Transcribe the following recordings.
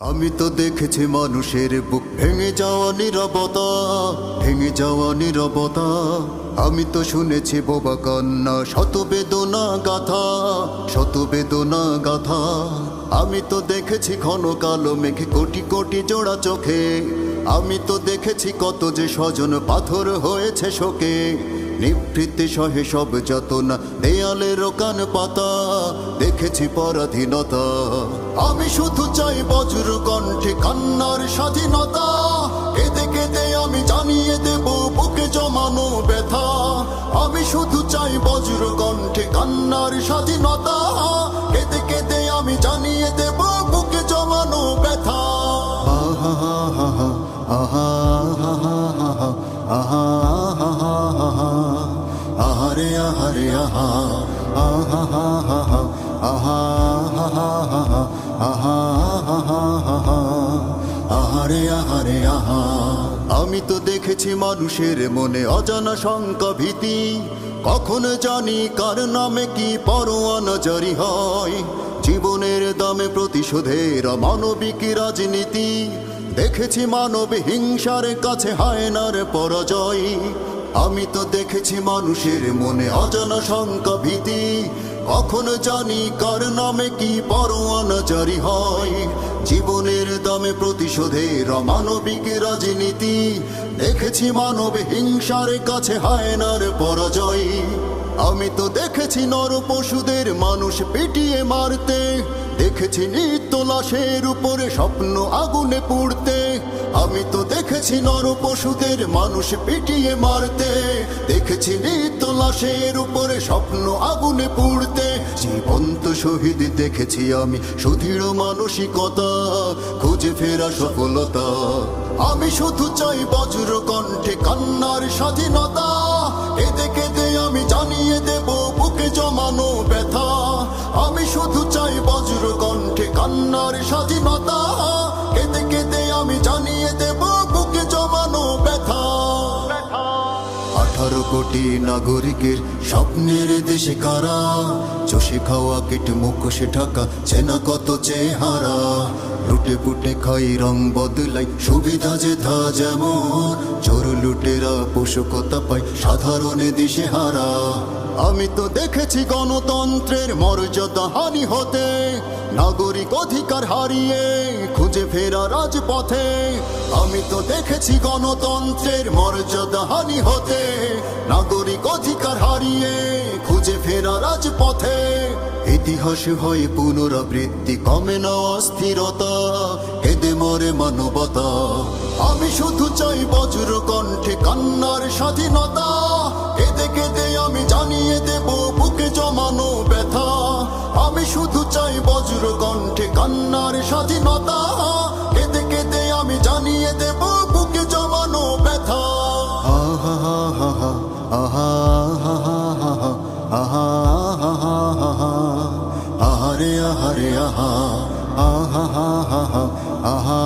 আমি তো দেখেছি মানুষের বুক ভেঙে যাওয়া নিরবতা, ভেঙে যাওয়া নিরবতা। আমি তো শুনেছি বোবা কান্না শত বেদনা গাথা শত বেদনা গাথা। আমি তো দেখেছি ঘন কালো মেঘে, কোটি কোটি জোড়া চোখে। আমি তো দেখেছি কত যে স্বজন পাথর হয়েছে শোকে। নিভৃতে সহে সব যাতনা, দেয়ালের কান পাতা, দেখেছি পরাধীনতা। আমি শুধু চাই বজ্র কণ্ঠে কান্নার স্বাধীনতা। কেঁদে কেঁদে আমি জানিয়ে দেব, বুকে জমানো ব্যথা। আমি শুধু চাই বজ্র কণ্ঠে কান্নার স্বাধীনতা। কেঁদে কেঁদে আমি জানিয়ে দেব, বুকে জমানো ব্যথা। আহা আহা আহা আহা আহা আহা আহা আহা আহা আহারে আহারে আহা আমি তো দেখেছি মানুষের মনে অজানা শঙ্কা ভীতি কখন জানি কার নামে কি পরোয়ানা জারি হয় জীবনের দামে প্রতিশোধের মানবিক রাজনীতি দেখেছি মানব হিংসার কাছে হায়নার পরাজয় আমি তো দেখেছি মানুষের মনে অজানা শঙ্কা ভীতি। কখন জানি কার নামে কি পরোয়ানা জারি হয়। জীবনের দামে প্রতিশোধের মানবিক রাজনীতি। দেখেছি মানব হিংসার কাছে হায়নার পরাজয়। আমি তো দেখেছি নর পশুদের মানুষ পিটিয়ে মারতে। দেখেছি নিত্য লাশের উপরে স্বপ্ন আগুনে পুড়তে। আমি তো দেখেছি নর পশুদের মানুষ পিটিয়ে মারতে। দেখেছি নিত্য লাশের উপরে স্বপ্ন আগুনে পুড়তে। জীবন্ত শহীদ দেখেছি আমি সুদৃঢ় মানসিকতা। খুঁজে ফেরা সফলতা। আমি শুধু চাই বজ্র কণ্ঠে কান্নার স্বাধীনতা। কেঁদে কেঁদে আমি জানিয়ে দেব বুকে জমানো ব্যথা। আমি শুধু চাই বজ্র কণ্ঠে কান্নার স্বাধীনতা। কোটি নাগরিকের স্বপ্নের দেশে কারা? চষে খাওয়া কেট, মুখোশে ঢাকা, চেনা কত চেহারা? লুটে পুটে খাই, রং বদলাই, সুবিধা যে ধা যেমন। চোর লুটেরা পোষকতা পাই সাধারণে দিশে হারা আমি তো দেখেছি গণতন্ত্রের মর্যাদা হানি হতে। নাগরিক অধিকার হারিয়ে খুঁজে ফেরা রাজপথে। আমি তো দেখেছি গণতন্ত্রের মর্যাদা হানি হতে। নাগরিক অধিকার হারিয়ে খুঁজে ফেরা রাজপথে। ইতিহাস হয় পুনরাবৃত্তি, কমে না অস্থিরতা এদে মরে মানবতা। আমি শুধু চাই বজ্র কণ্ঠে কান্নার স্বাধীনতা। আমি শুধু চাই বজ্র কণ্ঠে কান্নার স্বাধীনতা কেঁদে কেঁদে আমি জানিয়ে দেব বুকে জমানো ব্যথা আহা আহা আহা আহা আহা আহারে আহারে আহা আহা আহা আহা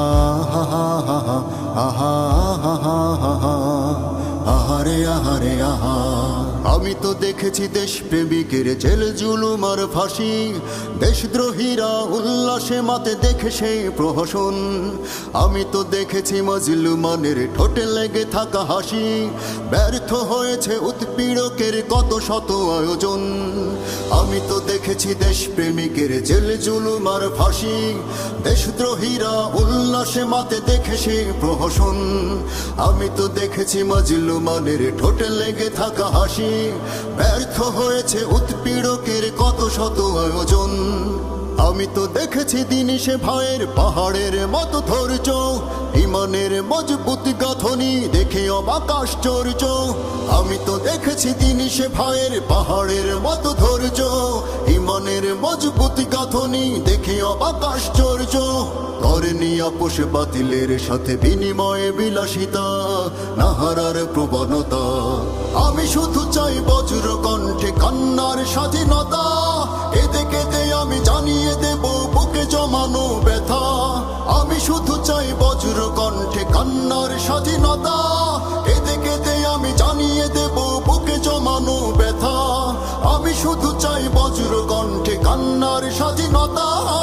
আহা আহা আহারে আহারে আহা আমি তো দেখেছি দেশ প্রেমিকের জেল জুলুম আর ফাঁসি। দেশদ্রোহীরা উল্লাসে মাতে দেখে সেই প্রহসন। আমি তো দেখেছি মজলুমানের ঠোঁটে লেগে থাকা হাসি। ব্যর্থ হয়েছে উৎপীড়কের কত শত আয়োজন। আমি তো দেখেছি দেশ প্রেমিকের জেল জুলুম আর ফাঁসি। দেশদ্রোহীরা উল্লাসে মাতে দেখে সেই প্রহসন। আমি তো দেখেছি মজলুমানের ঠোঁটে লেগে থাকা হাসি। ব্যর্থ হয়েছে উৎপীড়কের কত শত আয়োজন। আমি তো দেখেছি দিন সে ভয়ের পাহাড়ের মতো ধৈর্য। ইমানের মজবুত গাথনি দেখে অবাক আশ্চর্য। আমি তো দেখেছি দিনিসে ভয়ের পাহাড়ের মতো ধৈর্য। ইমানের মজবুত গাথনি দেখে অবাক আশ্চর্য। করেনি আপোষ বাতিলের সাথে বিনিময়ে বিলাসিতা, নাহারার প্রবণতা। আমি শুধু চাই বজ্র কণ্ঠে কান্নার স্বাধীনতা শুধু চাই বজ্র কণ্ঠে কান্নার স্বাধীনতা। কেঁদে কেঁদে আমি জানিয়ে দেব, বুকে জমানো ব্যথা। আমি শুধু চাই বজ্র কণ্ঠে কান্নার স্বাধীনতা।